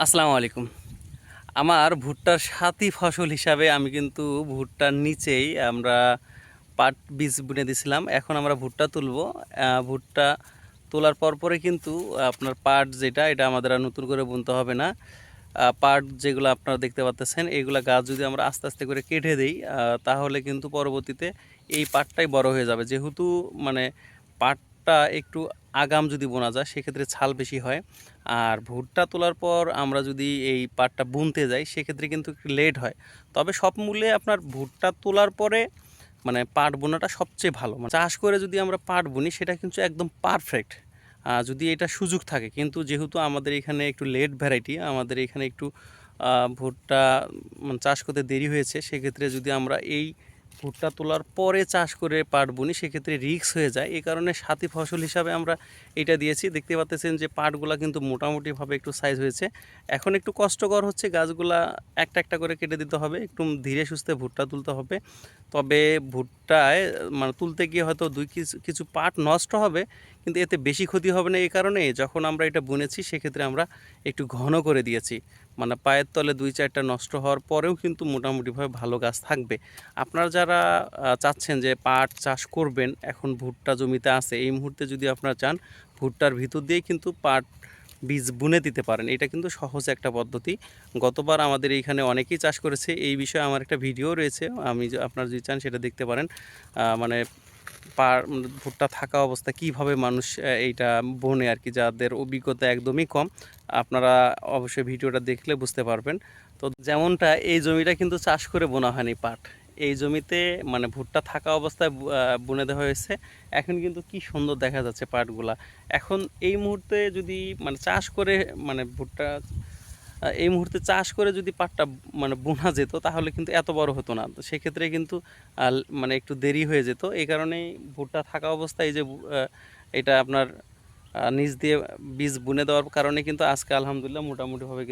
আসসালামু আলাইকুম। আমার ভুট্টার সাথী ফসল হিসাবে আমি কিন্তু ভুট্টার নিচেই আমরা পাট বীজ বুনে দিছিলাম। এখন আমরা ভুট্টা তুলব। ভুট্টা তোলার পর পরে কিন্তু আপনার পাট যেটা, এটা আমাদের আর নতুন করে বুনতে হবে না। পাট যেগুলো আপনারা দেখতে পাচ্ছেন এইগুলা গাছ যদি আমরা আস্তে আস্তে করে কেটে দিই তাহলে কিন্তু পরবর্তীতে এই পাটটাই বড় হয়ে যাবে। যেহেতু মানে পাটটা একটু আগাম যদি বোনা যায়, সেক্ষেত্রে ছাল বেশি হয়। আর ভুট্টা তোলার পর আমরা যদি এই পাটটা বুনতে যাই, সেক্ষেত্রে কিন্তু লেট হয়। তবে সব মূল্যে আপনার ভুট্টা তোলার পরে মানে পাট বোনাটা সবচেয়ে ভালো। মানে চাষ করে যদি আমরা পাট বুনি, সেটা কিন্তু একদম পারফেক্ট যদি এটা সুযোগ থাকে, কিন্তু যেহেতু আমাদের এখানে একটু লেট ভ্যারাইটি আমাদের এখানে একটু ভুট্টা চাষ করতে দেরি হয়েছে, সেক্ষেত্রে যদি আমরা এই ভুট্টা তোলার পরে চাষ করে পাট বুনি সেক্ষেত্রে রিক্স হয়ে যায়। এই কারণে সাথী ফসল হিসাবে আমরা এটা দিয়েছি। দেখতে পাচ্ছেন যে পাটগুলা কিন্তু মোটামুটিভাবে একটু সাইজ হয়েছে। এখন একটু কষ্টকর হচ্ছে গাছগুলা একটা একটা করে কেটে দিতে হবে। একটু ধীরে সুস্থে ভুট্টা তুলতে হবে। তবে ভুট্টায় মানে তুলতে গিয়ে হয়তো দুই কিছু পাট নষ্ট হবে, কিন্তু এতে বেশি ক্ষতি হবে না। এই কারণে যখন আমরা এটা বুনেছি, সেক্ষেত্রে আমরা একটু ঘন করে দিয়েছি। মানে পায়ের তলে দুই চারটা নষ্ট হওয়ার পরেও কিন্তু মোটামুটিভাবে ভালো গাছ থাকবে। আপনারা যারা চাচ্ছেন যে পাট চাষ করবেন, এখন ভুট্টা জমিতে আছে, এই মুহূর্তে যদি আপনারা চান, ভুট্টার ভিতর দিয়েই কিন্তু পাট বীজ বুনে দিতে পারেন। এটা কিন্তু সহজ একটা পদ্ধতি। গতবার আমাদের এইখানে অনেকেই চাষ করেছে। এই বিষয়ে আমার একটা ভিডিও রয়েছে। আমি আপনারা যদি চান সেটা দেখতে পারেন। মানে পার মানে ভুট্টা থাকা অবস্থা কীভাবে মানুষ এইটা বনে আর কি, যাদের অভিজ্ঞতা একদমই কম, আপনারা অবশ্যই ভিডিওটা দেখলে বুঝতে পারবেন। তো যেমনটা, এই জমিটা কিন্তু চাষ করে বোনা হয়নি পাট। এই জমিতে মানে ভুট্টা থাকা অবস্থায় বুনে দেওয়া হয়েছে। এখন কিন্তু কি সুন্দর দেখা যাচ্ছে পাটগুলা। এখন এই মুহূর্তে যদি মানে চাষ করে মানে ভুট্টা এই মুহূর্তে চাষ করে যদি পাটটা মানে বোনা যেত, তাহলে কিন্তু এত বড় হতো না। সেক্ষেত্রে কিন্তু মানে একটু দেরি হয়ে যেত। এই কারণেই ভুট্টা থাকা অবস্থায় যে এটা আপনার নিজ দিয়ে বীজ বুনে দেওয়ার কারণে কিন্তু আজকে আলহামদুলিল্লাহ মোটামুটিভাবে